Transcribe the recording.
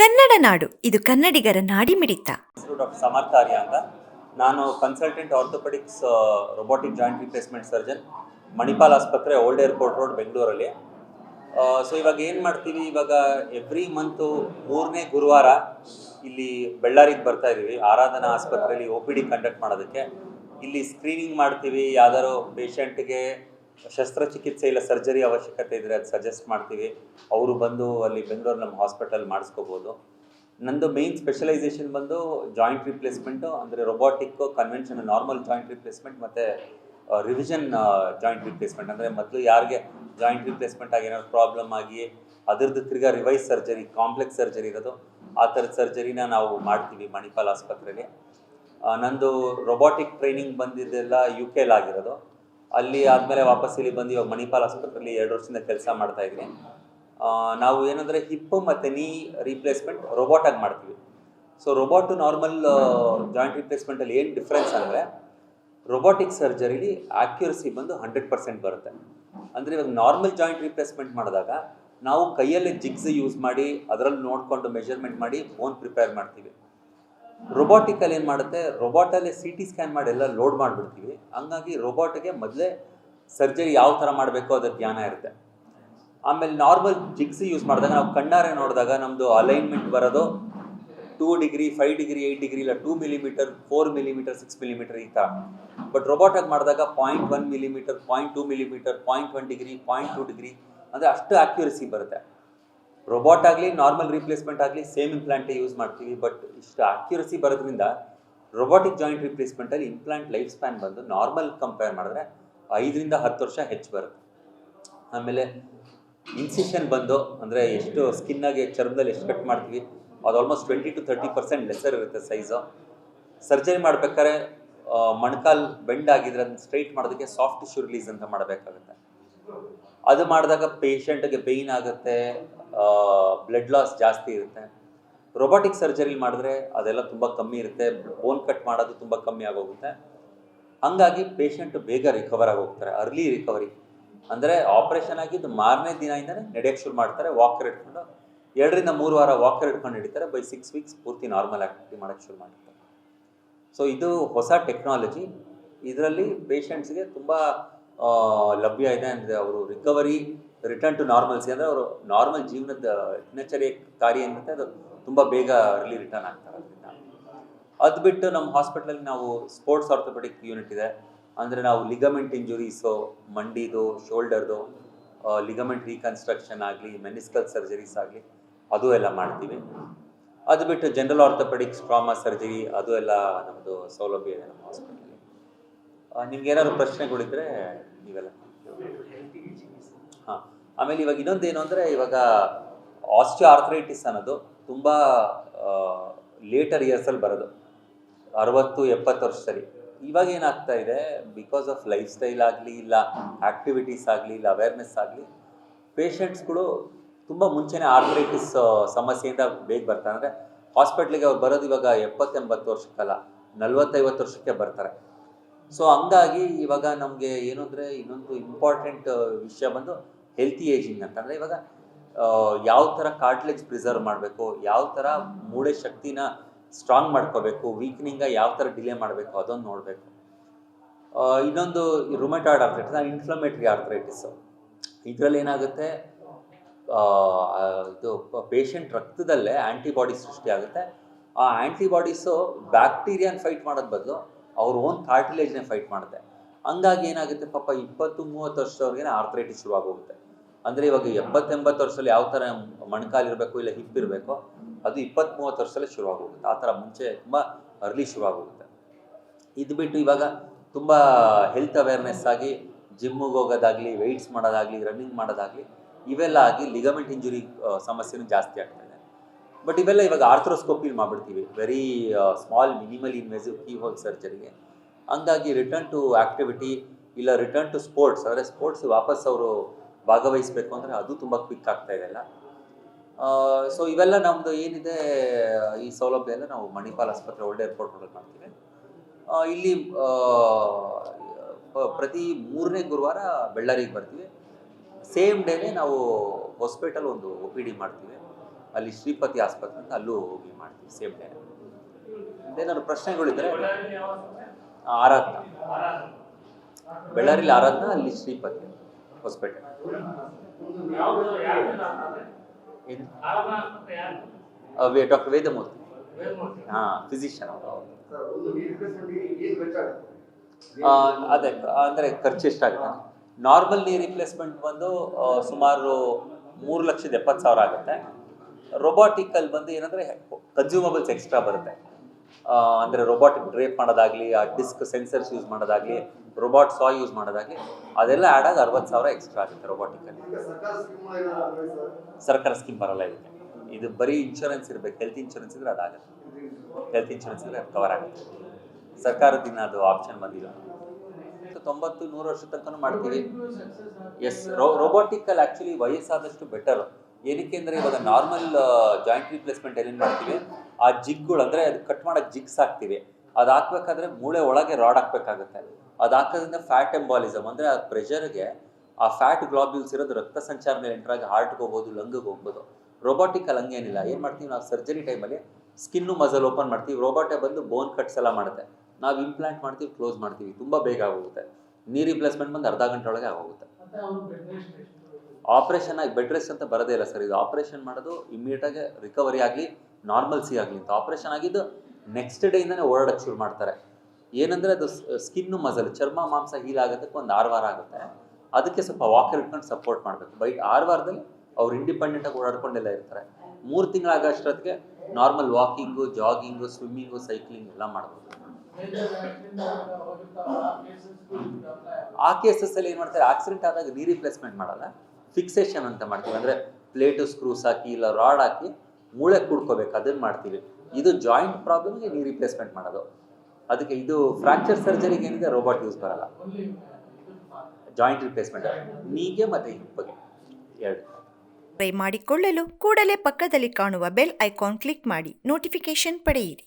ಕನ್ನಡ ನಾಡು, ಇದು ಕನ್ನಡಿಗರ ನಾಡಿ ಮಿಡಿತ ಸಮರ್ಥಾರ್ಯ ಅಂತ. ನಾನು consultant orthopaedics robotic joint replacement surgeon Manipal ಆಸ್ಪತ್ರೆ ಓಲ್ಡ್ ಏರ್ಪೋರ್ಟ್ ರೋಡ್ ಬೆಂಗಳೂರಲ್ಲಿ ಸೊ ಇವಾಗ ಏನು ಮಾಡ್ತೀವಿ? ಇವಾಗ ಎವ್ರಿ ಮಂತು ಮೂರನೇ ಗುರುವಾರ ಇಲ್ಲಿ ಬೆಳ್ಳಾರಿಗೆ ಬರ್ತಾ ಇದ್ದೀವಿ ಆರಾಧನಾ ಆಸ್ಪತ್ರೆಯಲ್ಲಿ ಒ ಪಿ ಡಿ ಕಂಡಕ್ಟ್ ಮಾಡೋದಕ್ಕೆ. ಇಲ್ಲಿ ಸ್ಕ್ರೀನಿಂಗ್ ಮಾಡ್ತೀವಿ. ಯಾವ್ದಾದ್ರು ಪೇಷಂಟ್ಗೆ ಶಸ್ತ್ರಚಿಕಿತ್ಸೆ ಇಲ್ಲ ಸರ್ಜರಿ ಅವಶ್ಯಕತೆ ಇದ್ದರೆ ಅದು ಸಜೆಸ್ಟ್ ಮಾಡ್ತೀವಿ. ಅವರು ಬಂದು ಅಲ್ಲಿ ಬೆಂಗಳೂರು ನಮ್ಮ ಹಾಸ್ಪಿಟಲ್ ಮಾಡಿಸ್ಕೋಬೋದು. ನಂದು ಮೇನ್ ಸ್ಪೆಷಲೈಸೇಷನ್ ಬಂದು ಜಾಯಿಂಟ್ ರಿಪ್ಲೇಸ್ಮೆಂಟು ಅಂದರೆ robotic convention normal joint replacement ಮತ್ತು ರಿವಿಷನ್ ಜಾಯಿಂಟ್ ರಿಪ್ಲೇಸ್ಮೆಂಟ್ ಅಂದರೆ ಮೊದಲು ಯಾರಿಗೆ ಜಾಯಿಂಟ್ ರಿಪ್ಲೇಸ್ಮೆಂಟ್ ಆಗಿ ಏನಾದ್ರು ಪ್ರಾಬ್ಲಮ್ ಆಗಿ ಅದರದ್ದು ತಿರ್ಗಾ ರಿವೈಸ್ ಸರ್ಜರಿ ಕಾಂಪ್ಲೆಕ್ಸ್ ಸರ್ಜರಿ ಇರೋದು, ಆ ಥರದ ಸರ್ಜರಿನ ನಾವು ಮಾಡ್ತೀವಿ ಮಣಿಪಾಲ್ ಆಸ್ಪತ್ರೆಯಲ್ಲಿ ನಂದು ರೊಬೋಟಿಕ್ ಟ್ರೈನಿಂಗ್ ಬಂದಿದ್ದೆಲ್ಲ ಯು ಕೆಲ್ ಆಗಿರೋದು. ಅಲ್ಲಿ ಆದಮೇಲೆ ವಾಪಸ್ ಇಲ್ಲಿ ಬಂದು ಇವಾಗ ಮಣಿಪಾಲ್ ಆಸ್ಪತ್ರೆಯಲ್ಲಿ ಎರಡು ವರ್ಷದಿಂದ ಕೆಲಸ ಮಾಡ್ತಾ ಇದ್ದೀನಿ. ನಾವು ಏನಂದರೆ ಹಿಪ್ ಮತ್ತು ನೀ ರೀಪ್ಲೇಸ್ಮೆಂಟ್ ಆಗಿ ಮಾಡ್ತೀವಿ. ಸೊ ರೋಬೋಟ್ ನಾರ್ಮಲ್ ಜಾಯಿಂಟ್ ರಿಪ್ಲೇಸ್ಮೆಂಟಲ್ಲಿ ಏನು ಡಿಫ್ರೆನ್ಸ್ ಅಂದರೆ ರೋಬೋಟಿಕ್ ಸರ್ಜರಿಲಿ ಆಕ್ಯುರಸಿ ಬಂದು ಹಂಡ್ರೆಡ್ ಪರ್ಸೆಂಟ್ ಬರುತ್ತೆ. ಅಂದರೆ ಇವಾಗ ನಾರ್ಮಲ್ ಜಾಯಿಂಟ್ ರಿಪ್ಲೇಸ್ಮೆಂಟ್ ಮಾಡಿದಾಗ ನಾವು ಕೈಯಲ್ಲಿ ಜಿಗ್ಸ್ ಯೂಸ್ ಮಾಡಿ, ಅದರಲ್ಲಿ ನೋಡಿಕೊಂಡು ಮೆಷರ್ಮೆಂಟ್ ಮಾಡಿ ಬೋನ್ ಪ್ರಿಪೇರ್ ಮಾಡ್ತೀವಿ. ರೊಬೋಟಿಕಲ್ಲಿ ಏನು ಮಾಡುತ್ತೆ? ರೊಬೋಟಲ್ಲೇ ಸಿ ಟಿ ಸ್ಕ್ಯಾನ್ ಮಾಡಿ ಎಲ್ಲ ಲೋಡ್ ಮಾಡಿಬಿಡ್ತೀವಿ. ಹಂಗಾಗಿ ರೊಬಾಟ್ಗೆ ಮೊದಲೇ ಸರ್ಜರಿ ಯಾವ ಥರ ಮಾಡಬೇಕು ಅದರ ಧ್ಯಾನ ಇರುತ್ತೆ. ಆಮೇಲೆ ನಾರ್ಮಲ್ ಜಿಗ್ಸಿ ಯೂಸ್ ಮಾಡಿದಾಗ ನಾವು ಕಣ್ಣಾರೆ ನೋಡಿದಾಗ ನಮ್ಮದು ಅಲೈನ್ಮೆಂಟ್ ಬರೋದು two degree, five degree, eight degree ಇಲ್ಲ two millimetre, four millimetre, six millimetre ಈ ಥರ. ಬಟ್ ರೊಬೋಟಾಗಿ ಮಾಡಿದಾಗ point one millimetre, point two millimetre, point one degree, point two degree, ಅಂದರೆ ಅಷ್ಟು ಆ್ಯಕ್ಯುರಸಿ ಬರುತ್ತೆ. ರೋಬೋಟ್ ಆಗಲಿ ನಾರ್ಮಲ್ ರಿಪ್ಲೇಸ್ಮೆಂಟ್ ಆಗಲಿ ಸೇಮ್ ಇಂಪ್ಲಾಂಟೇ ಯೂಸ್ ಮಾಡ್ತೀವಿ. ಬಟ್ ಇಷ್ಟು ಅಕ್ಯುರಸಿ ಬರೋದ್ರಿಂದ ರೊಬೋಟಿಕ್ ಜಾಯಿಂಟ್ ರಿಪ್ಲೇಸ್ಮೆಂಟಲ್ಲಿ ಇಂಪ್ಲಾಂಟ್ ಲೈಫ್ ಸ್ಪ್ಯಾನ್ ಬಂದು ನಾರ್ಮಲ್ ಕಂಪೇರ್ ಮಾಡಿದ್ರೆ ಐದರಿಂದ ಹತ್ತು ವರ್ಷ ಹೆಚ್ಚು ಬರುತ್ತೆ. ಆಮೇಲೆ ಇನ್ಸಿಷನ್ ಬಂದು ಅಂದರೆ ಎಷ್ಟು ಸ್ಕಿನ್ನಾಗಿ ಚರ್ಮದಲ್ಲಿ ಎಷ್ಟು ಕಟ್ ಮಾಡ್ತೀವಿ, ಅದು almost twenty to thirty percent lesser ಇರುತ್ತೆ ಸೈಜು ಸರ್ಜರಿ ಮಾಡ್ಬೇಕಾದ್ರೆ ಮೊಣಕಾಲ್ ಬೆಂಡ್ ಆಗಿದ್ರೆ ಅದನ್ನ ಸ್ಟ್ರೈಟ್ ಮಾಡೋದಕ್ಕೆ ಸಾಫ್ಟ್ ಟಿಶ್ಯೂ ರಿಲೀಸ್ ಅಂತ ಮಾಡಬೇಕಾಗುತ್ತೆ. ಅದು ಮಾಡಿದಾಗ ಪೇಷಂಟ್ಗೆ ಪೇಯ್ನ್ ಆಗುತ್ತೆ ಬ್ಲಡ್ ಲಾಸ್ ಜಾಸ್ತಿ ಇರುತ್ತೆ. ರೊಬೊಟಿಕ್ ಸರ್ಜರಿ ಮಾಡಿದ್ರೆ ಅದೆಲ್ಲ ತುಂಬ ಕಮ್ಮಿ ಇರುತ್ತೆ. ಬೋನ್ ಕಟ್ ಮಾಡೋದು ತುಂಬ ಕಮ್ಮಿ ಆಗೋಗುತ್ತೆ. ಹಂಗಾಗಿ ಪೇಷಂಟ್ ಬೇಗ ರಿಕವರ್ ಆಗಿ ಹೋಗ್ತಾರೆ ಅರ್ಲಿ ರಿಕವರಿ ಅಂದರೆ ಆಪ್ರೇಷನ್ ಆಗಿದ್ದು ಮಾರನೇ ದಿನದಿಂದನೇ ನಡೆಯೋಕ್ಕೆ ಶುರು ಮಾಡ್ತಾರೆ. ವಾಕರ್ ಇಟ್ಕೊಂಡು ಎರಡರಿಂದ ಮೂರು ವಾರ ವಾಕರ್ ಇಟ್ಕೊಂಡು ಹಿಡಿತಾರೆ. ಬೈ ಸಿಕ್ಸ್ ವೀಕ್ಸ್ ಪೂರ್ತಿ ನಾರ್ಮಲ್ ಆ್ಯಕ್ಟಿವಿಟಿ ಮಾಡೋಕ್ಕೆ ಶುರು ಮಾಡ್ತಾರೆ. ಸೊ ಇದು ಹೊಸ ಟೆಕ್ನಾಲಜಿ ಇದರಲ್ಲಿ ಪೇಷಂಟ್ಸ್ಗೆ ತುಂಬ ಲಭ್ಯ ಇದೆ. ಅಂದರೆ ಅವರು ರಿಕವರಿ ರಿಟರ್ನ್ ಟು ನಾರ್ಮಲ್ಸಿ ಅಂದರೆ ಅವರು ನಾರ್ಮಲ್ ಜೀವನದ ದಿನಚರಿಯ ಕಾರ್ಯ ಏನಿರುತ್ತೆ ಅದು ತುಂಬ ಬೇಗ ಅರ್ಲಿ ರಿಟರ್ನ್ ಆಗ್ತಾರೆ ಅದರಿಂದ. ಅದು ಬಿಟ್ಟು ನಮ್ಮ ಹಾಸ್ಪಿಟ್ಲಲ್ಲಿ ನಾವು ಸ್ಪೋರ್ಟ್ಸ್ ಆರ್ಥೋಪೆಟಿಕ್ ಯೂನಿಟ್ ಇದೆ. ಅಂದರೆ ನಾವು ಲಿಗಮೆಂಟ್ ಇಂಜುರೀಸು ಮಂಡಿದು ಶೋಲ್ಡರ್ದು ಲಿಗಮೆಂಟ್ ರೀಕನ್ಸ್ಟ್ರಕ್ಷನ್ ಆಗಲಿ ಮೆನಿಸ್ಕಲ್ ಸರ್ಜರೀಸ್ ಆಗಲಿ, ಅದು ಎಲ್ಲ ಮಾಡ್ತೀವಿ. ಅದು ಬಿಟ್ಟು ಜನರಲ್ ಆರ್ಥೋಪೆಡಿಕ್ಸ್ ಟ್ರಾಮಾ ಸರ್ಜರಿ ಅದು ಎಲ್ಲ ನಮ್ಮದು ಸೌಲಭ್ಯ ಇದೆ ನಮ್ಮ ಹಾಸ್ಪಿಟ್ಲಲ್ಲಿ ನಿಮ್ಗೆ ಏನಾದ್ರು ಪ್ರಶ್ನೆಗಳಿದ್ರೆ ನೀವೆಲ್ಲ ಹಾಂ. ಆಮೇಲೆ ಇವಾಗ ಇನ್ನೊಂದೇನು ಅಂದರೆ ಇವಾಗ ಆಸ್ಟಿಯೋ ಆರ್ಥರೈಟಿಸ್ ಅನ್ನೋದು ತುಂಬ ಲೇಟರ್ ಇಯರ್ಸಲ್ಲಿ ಬರೋದು. ಅರವತ್ತು, ಎಪ್ಪತ್ತು ವರ್ಷದಲ್ಲಿ ಇವಾಗ ಏನಾಗ್ತಾ ಇದೆ? ಬಿಕಾಸ್ ಆಫ್ ಲೈಫ್ ಸ್ಟೈಲ್ ಆಗಲಿ ಇಲ್ಲ ಆ್ಯಕ್ಟಿವಿಟೀಸ್ ಆಗಲಿ ಇಲ್ಲ ಅವೇರ್ನೆಸ್ ಆಗಲಿ ಪೇಷಂಟ್ಸ್ಗಳು ತುಂಬ ಮುಂಚೆನೇ ಆರ್ಥರೈಟಿಸ್ ಸಮಸ್ಯೆಯಿಂದ ಬೇಗ ಬರ್ತಾರೆ. ಅಂದರೆ ಹಾಸ್ಪಿಟ್ಲಿಗೆ ಅವ್ರು ಬರೋದು ಇವಾಗ ಎಪ್ಪತ್ತೆಂಬತ್ತು ವರ್ಷಕ್ಕಲ್ಲ, ನಲ್ವತ್ತೈವತ್ತು ವರ್ಷಕ್ಕೆ ಬರ್ತಾರೆ. ಸೊ ಹಂಗಾಗಿ ಇವಾಗ ನಮಗೆ ಏನು ಅಂದರೆ ಇನ್ನೊಂದು ಇಂಪಾರ್ಟೆಂಟ್ ವಿಷಯ ಬಂದು ಹೆಲ್ತಿ ಏಜಿಂಗ್ ಅಂತಂದರೆ ಇವಾಗ ಯಾವ ಥರ ಕಾರ್ಟ್ಲೇಜ್ ಪ್ರಿಸರ್ವ್ ಮಾಡಬೇಕು, ಯಾವ ಥರ ಮೂಳೆ ಶಕ್ತಿನ ಸ್ಟ್ರಾಂಗ್ ಮಾಡ್ಕೋಬೇಕು ವೀಕ್ನಿಂಗ ಯಾವ ಥರ ಡಿಲೇ ಮಾಡಬೇಕು, ಅದೊಂದು ನೋಡಬೇಕು. ಇನ್ನೊಂದು ರುಮೆಟಾಯ್ಡ್ ಆರ್ಥ್ರೈಟಿಸ್ ಇನ್ಫ್ಲಮೇಟ್ರಿ ಆರ್ಥ್ರೈಟಿಸು ಇದರಲ್ಲಿ ಏನಾಗುತ್ತೆ ಇದು ಪೇಷಂಟ್ ರಕ್ತದಲ್ಲೇ ಆ್ಯಂಟಿಬಾಡೀಸ್ ಸೃಷ್ಟಿಯಾಗುತ್ತೆ ಆ ಆ್ಯಂಟಿಬಾಡೀಸು ಬ್ಯಾಕ್ಟೀರಿಯಾನ ಫೈಟ್ ಮಾಡೋದ್ ಬದಲು ಅವ್ರ ಓನ್ ಕಾರ್ಟಿಲೇಜ್ನೇ ಫೈಟ್ ಮಾಡುತ್ತೆ. ಹಂಗಾಗಿ ಏನಾಗುತ್ತೆ ಪಾಪ ಇಪ್ಪತ್ತು ಮೂವತ್ತು ವರ್ಷದವ್ರಿಗೆ ಆರ್ಥ್ರೈಟಿಸ್ ಶುರುವಾಗೋಗುತ್ತೆ ಅಂದರೆ ಇವಾಗ ಎಂಬತ್ತೆಂಬತ್ತು ವರ್ಷದಲ್ಲಿ ಯಾವ ಥರ ಮಣ್ಕಾಲಿರಬೇಕು ಇಲ್ಲ ಹಿಪ್ ಇರಬೇಕು, ಅದು ಇಪ್ಪತ್ತ್ ಮೂವತ್ತು ವರ್ಷದಲ್ಲಿ ಶುರುವಾಗೋಗುತ್ತೆ ಆ ಥರ ಮುಂಚೆ ತುಂಬ ಅರ್ಲಿ ಶುರುವಾಗೋಗುತ್ತೆ ಇದು ಬಿಟ್ಟು ಇವಾಗ ತುಂಬ ಹೆಲ್ತ್ ಅವೇರ್ನೆಸ್ ಆಗಿ ಜಿಮ್ಮಿಗೆ ಹೋಗೋದಾಗಲಿ ವೆಯ್ಟ್ಸ್ ಮಾಡೋದಾಗಲಿ ರನ್ನಿಂಗ್ ಮಾಡೋದಾಗಲಿ, ಇವೆಲ್ಲ ಆಗಿ ಲಿಗಮೆಂಟ್ ಇಂಜುರಿ ಸಮಸ್ಯೆನೂ ಜಾಸ್ತಿ ಆಗ್ತದೆ ಬಟ್ ಇವೆಲ್ಲ ಇವಾಗ arthroscopy ಮಾಡಿಬಿಡ್ತೀವಿ. Very small minimal invasive key hole ಸರ್ಜರಿಗೆ ಹಂಗಾಗಿ ರಿಟರ್ನ್ ಟು ಆ್ಯಕ್ಟಿವಿಟಿ ಇಲ್ಲ ರಿಟರ್ನ್ ಟು ಸ್ಪೋರ್ಟ್ಸ್ ಅಂದರೆ ಸ್ಪೋರ್ಟ್ಸ್ ವಾಪಸ್ ಅವರು ಭಾಗವಹಿಸಬೇಕು ಅಂದರೆ ಅದು ತುಂಬ ಕ್ವಿಕ್ ಆಗ್ತಾ ಇದೆಲ್ಲ ಸೊ ಇವೆಲ್ಲ ನಮ್ಮದು ಏನಿದೆ ಈ ಸೌಲಭ್ಯ ಎಲ್ಲ ನಾವು ಮಣಿಪಾಲ್ ಆಸ್ಪತ್ರೆ ಓಲ್ಡ್ ಏರ್ಪೋರ್ಟ್ ಒಳಗೆ ಮಾಡ್ತೀವಿ. ಇಲ್ಲಿ ಪ್ರತಿ ಮೂರನೇ ಗುರುವಾರ ಬೆಳ್ಳಾರಿಗೆ ಬರ್ತೀವಿ. ಸೇಮ್ ಡೇನೇ ನಾವು ಹಾಸ್ಪಿಟಲ್ ಒಂದು ಒ ಪಿ ಡಿ ಮಾಡ್ತೀವಿ. ಅಲ್ಲಿ ಶ್ರೀಪತಿ ಆಸ್ಪತ್ರೆ ಅಂತ ಅಲ್ಲೂ ಹೋಗಿ ಮಾಡ್ತೀವಿ ಸೇಮ್ ಡೇ ಏನಾದ್ರು ಪ್ರಶ್ನೆಗಳಿದ್ರೆ ಆರಾಧನ ಆರಾಧನಾ. ಬೆಳ್ಳಾರಿಲಿ ಆರಾಧನಾ ಅಲ್ಲಿ ಶ್ರೀಪತಿ ಹೊಸಪೇಟೆ. ಡಾಕ್ಟರ್ ವೇದಮೂರ್ತಿ. ಹಾ ಫಿಸಿಷಿಯನ್ ಅವರು. ಅದೇ, ಅಂದರೆ ಖರ್ಚು ಎಷ್ಟಾಗುತ್ತೆ? ನಾರ್ಮಲ್ ನೀ ರಿಪ್ಲೇಸ್ಮೆಂಟ್ ಬಂದು ಸುಮಾರು ಮೂರು ಲಕ್ಷದ ಎಪ್ಪತ್ತು ಸಾವಿರ ಆಗುತ್ತೆ. ರೊಬಾಟಿಕಲ್ಲಿ ಬಂದು ಏನಂದರೆ ಕನ್ಸ್ಯೂಮಬಲ್ಸ್ ಎಕ್ಸ್ಟ್ರಾ ಬರುತ್ತೆ. ಅಂದರೆ ರೊಬಾಟ್ ಡ್ರೇಪ್ ಮಾಡೋದಾಗಲಿ, ಆ ಡಿಸ್ಕ್ ಸೆನ್ಸರ್ಸ್ ಯೂಸ್ ಮಾಡೋದಾಗಲಿ ರೋಬೋಟ್ ಸಾ ಯೂಸ್ ಮಾಡೋದಾಗಲಿ, ಅದೆಲ್ಲ ಆ್ಯಡ್ ಆಗಿ ಅರವತ್ತು ಸಾವಿರ ಎಕ್ಸ್ಟ್ರಾ ಆಗುತ್ತೆ ರೊಬಾಟಿಕಲ್ಲಿ ಸರ್ಕಾರ ಸ್ಕೀಮ್ ಬರಲ್ಲ ಇದಕ್ಕೆ. ಇದು ಬರೀ ಇನ್ಶೂರೆನ್ಸ್ ಇರಬೇಕು. ಹೆಲ್ತ್ ಇನ್ಶೂರೆನ್ಸ್ ಇದ್ರೆ ಅದಾಗುತ್ತೆ. ಹೆಲ್ತ್ ಇನ್ಶೂರೆನ್ಸ್ ಇದ್ರೆ ಕವರ್ ಆಗುತ್ತೆ. ಸರ್ಕಾರದಿಂದ ಅದು ಆಪ್ಷನ್ ಬಂದಿಲ್ಲ. ತೊಂಬತ್ತು ನೂರು ವರ್ಷ ತನಕ ಮಾಡ್ತೀವಿ. ಎಸ್ ರೋಬೋಟಿಕಲ್ಲಿ ಆ್ಯಕ್ಚುಲಿ ವಯಸ್ಸಾದಷ್ಟು ಬೆಟರ್ ಏನಕ್ಕೆ ಅಂದರೆ ಇವಾಗ ನಾರ್ಮಲ್ ಜಾಯಿಂಟ್ ರಿಪ್ಲೇಸ್ಮೆಂಟ್ ಏನೇನು ಮಾಡ್ತೀವಿ? ಆ ಜಿಗ್ಗಳು ಅಂದರೆ ಅದು ಕಟ್ ಮಾಡೋಕ್ಕೆ ಜಿಗ್ಸ್ ಹಾಕ್ತೀವಿ. ಅದು ಹಾಕ್ಬೇಕಾದ್ರೆ ಮೂಳೆ ಒಳಗೆ ರಾಡ್ ಹಾಕ್ಬೇಕಾಗುತ್ತೆ. ಅದು ಹಾಕೋದ್ರಿಂದ ಫ್ಯಾಟ್ ಎಂಬಾಲಿಸಮ್ ಅಂದರೆ ಆ ಪ್ರೆಷರ್ಗೆ ಆ ಫ್ಯಾಟ್ ಗ್ಲಾಬ್ಯೂಲ್ಸ್ ಇರೋದು ರಕ್ತ ಸಂಚಾರ ಮೇಲೆ ಎಂಟ್ರಾಗಿ ಹಾರ್ಟ್ಗೆ ಹೋಗ್ಬೋದು ಲಂಗಿಗೆ ಹೋಗ್ಬೋದು. ರೋಬೋಟಿಕಲ್ಲಿ ಹಂಗೇನಿಲ್ಲ ಏನು ಮಾಡ್ತೀವಿ ನಾವು ಸರ್ಜರಿ ಟೈಮಲ್ಲಿ ಸ್ಕಿನ್ನು ಮಸಲ್ ಓಪನ್ ಮಾಡ್ತೀವಿ. ರೋಬೋಟೇ ಬಂದು ಬೋನ್ ಕಟ್ಸ್ ಎಲ್ಲ ಮಾಡುತ್ತೆ. ನಾವು ಇಂಪ್ಲಾಂಟ್ ಮಾಡ್ತೀವಿ ಕ್ಲೋಸ್ ಮಾಡ್ತೀವಿ. ತುಂಬ ಬೇಗ ಆಗೋಗುತ್ತೆ. ನೀ ರಿಪ್ಲೇಸ್ಮೆಂಟ್ ಬಂದು ಅರ್ಧ ಗಂಟೆ ಒಳಗೆ ಆಗೋಗುತ್ತೆ. ಆಪ್ರೇಷನ್ ಆಗಿ ಬೆಡ್ ರೆಸ್ಟ್ ಅಂತ ಬರೋದೇ ಇಲ್ಲ ಸರ್ ಇದು ಆಪರೇಷನ್ ಮಾಡೋದು ಇಮ್ಮಿಡಿಯೇಟಾಗಿ ರಿಕವರಿ ಆಗಲಿ ನಾರ್ಮಲ್ಸಿ ಆಗಲಿ ಅಂತ ಆಪರೇಷನ್ ಆಗಿದ್ದು ನೆಕ್ಸ್ಟ್ ಡೇಯಿಂದನೇ ಓಡಾಡೋಕ್ಕೆ ಶುರು ಮಾಡ್ತಾರೆ. ಏನಂದರೆ ಅದು ಸ್ಕಿನ್ನು ಮಸಲ್ ಚರ್ಮ, ಮಾಂಸ ಹೀಲ್ ಆಗೋದಕ್ಕೆ ಒಂದು ಆರು ವಾರ ಆಗುತ್ತೆ. ಅದಕ್ಕೆ ಸ್ವಲ್ಪ ವಾಕರ್ ಇಟ್ಕೊಂಡು ಸಪೋರ್ಟ್ ಮಾಡಬೇಕು. ಬೈ ಆರು ವಾರದಲ್ಲಿ ಅವ್ರು ಇಂಡಿಪೆಂಡೆಂಟಾಗಿ ಓಡಾಡ್ಕೊಂಡೆಲ್ಲ ಇರ್ತಾರೆ. ಮೂರು ತಿಂಗಳಾಗೋಷ್ಟೊತ್ತಿಗೆ normal walking jogging swimming cycling ಎಲ್ಲ ಮಾಡ್ಬೋದು. ಆ ಕೇಸಸ್ಸಲ್ಲಿ ಏನು ಮಾಡ್ತಾರೆ? ಆಕ್ಸಿಡೆಂಟ್ ಆದಾಗ ನೀ ರಿಪ್ಲೇಸ್ಮೆಂಟ್ ಮಾಡಲ್ಲ. ಫಿಕ್ಸೇಷನ್ ಅಂತ ಮಾಡ್ತೀವಿ. ಅಂದರೆ ಪ್ಲೇಟು ಸ್ಕ್ರೂಸ್ ಹಾಕಿ ಇಲ್ಲ ರಾಡ್ ಹಾಕಿ ಮೂಳೆ ಕುಡ್ಕೋಬೇಕು. ಅದನ್ನು ಮಾಡ್ತೀವಿ. ಇದು ಜಾಯಿಂಟ್ ಪ್ರಾಬ್ಲಮ್ಗೆ ನೀ ರಿಪ್ಲೇಸ್ಮೆಂಟ್ ಮಾಡೋದು. ಅದಕ್ಕೆ ಇದು ಫ್ರಾಕ್ಚರ್ ಸರ್ಜರಿಗೆ ಏನಿದೆ? ರೋಬೋಟ್ ಯೂಸ್ ಬರಲ್ಲ. ಜಾಯಿಂಟ್ ರಿಪ್ಲೇಸ್ಮೆಂಟ್ ನೀಗೆ ಮತ್ತೆ ಟ್ರೈ ಎರಡು. ಮಾಡಿಕೊಳ್ಳಲು ಕೂಡಲೇ ಪಕ್ಕದಲ್ಲಿ ಕಾಣುವ ಬೆಲ್ ಐಕಾನ್ ಕ್ಲಿಕ್ ಮಾಡಿ. ನೋಟಿಫಿಕೇಶನ್ ಪಡೆಯಿರಿ.